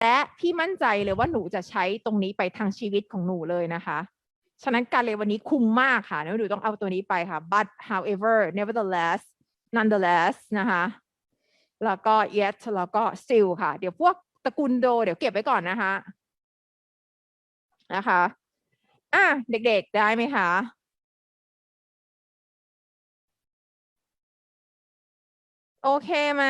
และพี่มั่นใจเลยว่าหนูจะใช้ตรงนี้ไปทางชีวิตของหนูเลยนะคะ ฉะนั้นการเรียนวันนี้คุ้มมากค่ะหนูต้องเอาตัวนี้ไปค่ะ but however nevertheless nonetheless นะคะแล้วก็ yet แล้วก็ still ค่ะ เดี๋ยวพวกตระกูลโด เดี๋ยวเก็บไว้ก่อนนะคะนะคะอะเด็กๆได้ไหมคะโอเคไหม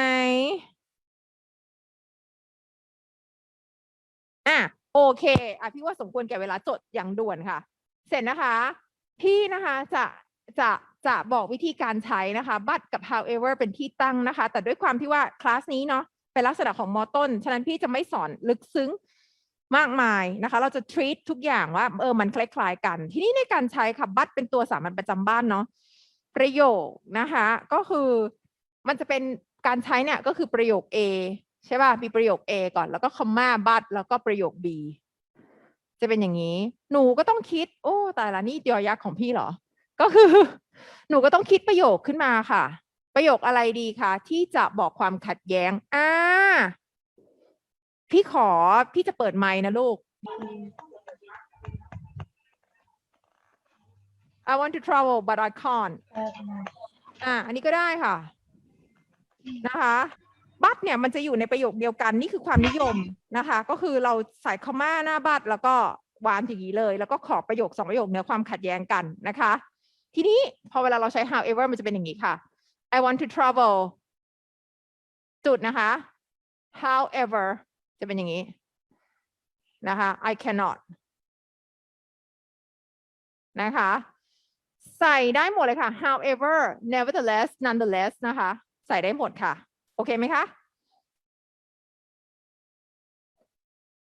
โอเคอะพี่ว่าสมควรแก่เวลาจดอย่างด่วนค่ะ เสร็จนะคะ พี่นะคะจะจะจะบอกวิธีการใช้นะคะ but กับ however เป็นที่ตั้งนะคะ แต่ด้วยความที่ว่าคลาสนี้เนาะเป็นลักษณะของมอต้น ฉะนั้นพี่จะไม่สอนลึกซึ้งมากมายนะคะ เราจะ treat ทุกอย่างว่าเออมันคล้ายๆกัน ทีนี้ในการใช้ค่ะ but เป็นตัวสามัญประจำบ้านเนาะประโยคนะคะ ก็คือมันจะเป็นการใช้เนี่ยก็คือประโยค A ใช่ป่ะมีประโยค A ก่อนแล้วก็คอมมา but แล้วก็ประโยค B จะเป็นอย่างนี้ หนูก็ต้องคิด โอ้ตายละนี่ยอยักษ์ของพี่เหรอ ก็คือ หนูก็ต้องคิดประโยคขึ้นมาค่ะ ประโยคอะไรดีคะที่จะบอกความขัดแย้งอ่าพี่ขอพี่จะเปิดไมค์นะลูก I want to travel but I can't อ่าอันนี้ก็ได้ค่ะ นะคะ บัตเนี่ยมันจะอยู่ในประโยคเดียวกันนี่คือความนิยมนะคะ ก็คือเราใส่คอมมาหน้าบัตแล้วก็วางอย่างนี้เลย แล้วก็ขอบประโยคสองประโยคเนื้อความขัดแย้งกันนะคะ ทีนี้พอเวลาเราใช้ however มันจะเป็นอย่างนี้ค่ะ I want to travel จุดนะคะ however จะเป็นอย่างนี้นะคะ I cannot นะคะ ใส่ได้หมดเลยค่ะ however nevertheless nonetheless นะคะ ใส่ได้หมดค่ะ โอเคไหมคะ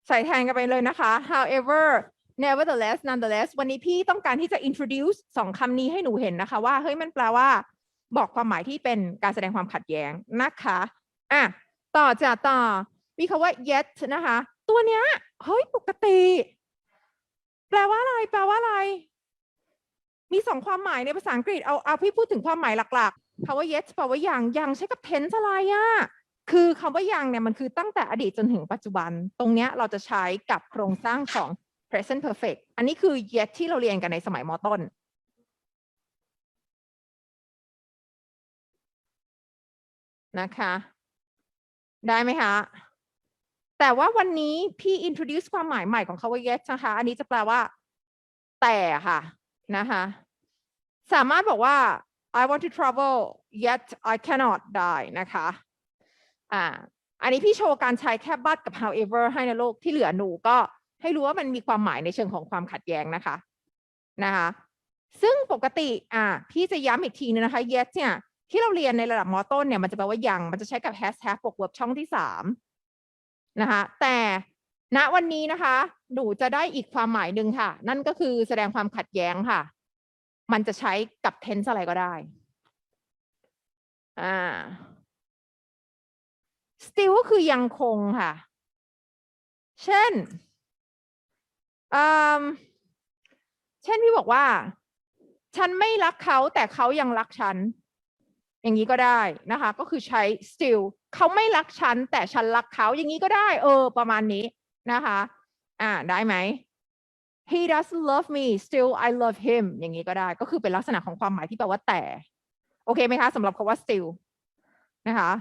ใส่แทนกันไปเลยนะคะ however nevertheless nonetheless วันนี้พี่ต้องการที่จะ introduce สองคำนี้ให้หนูเห็นนะคะว่าเฮ้ยมันแปลว่า บอกความหมายที่เป็นการแสดงความขัดแย้งนะคะอะต่อจากต่อมีคำว่า yet นะคะ ตัวเนี้ยเฮ้ยปกติ แปลว่าอะไร แปลว่าอะไร มีสองความหมายในภาษาอังกฤษเอาเอาพี่พูดถึงความหมายหลักๆคำว่า yet แปลว่ายังยังใช้กับ tense อะไรอะคือคำว่ายังเนี่ยมันคือตั้งแต่อดีตจนถึงปัจจุบัน ตรงเนี้ยเราจะใช้กับโครงสร้างของ present perfect อันนี้คือ yet ที่เราเรียนกันในสมัยมต้นนะคะ ได้ไหมคะแต่ว่าวันนี้พี่ introduce ความหมายใหม่ของคาว่า yet นะคะ อันนี้จะแปลว่า แต่ค่ะนะคะ สามารถบอกว่า I want to travel yet I cannot ได้นะคะอ่าอันนี้พี่โชว์การใช้แค่ but กับ however ให้นะลูกที่เหลือหนูก็ให้รู้ว่ามันมีความหมายในเชิงของความขัดแย้งนะคะนะคะซึ่งปกติอ่าพี่จะย้ำอีกทีนึงนะคะ yet เนี่ยที่เราเรียนในระดับมอต้นเนี่ยมันจะแปลว่ายังมันจะใช้กับ hashtag บวก verb ช่องที่สามนะคะแต่ณวันนี้นะคะ หนูจะได้อีกความหมายหนึ่งค่ะ นั่นก็คือแสดงความขัดแย้งค่ะ มันจะใช้กับ tense อะไรก็ได้อ่า still ก็คือยังคงค่ะ เช่นเช่นพี่บอกว่า ฉันไม่รักเขาแต่เขายังรักฉัน อย่างนี้ก็ได้นะคะ ก็คือใช้ still เขาไม่รักฉันแต่ฉันรักเขาอย่างนี้ก็ได้ เออ ประมาณนี้นะคะ อ่าได้ไหม he doesn't love me still I love him อย่างนี้ก็ได้ก็คือเป็นลักษณะของความหมายที่แปลว่าแต่ โอเคไหมคะสำหรับคำว่า still นะคะ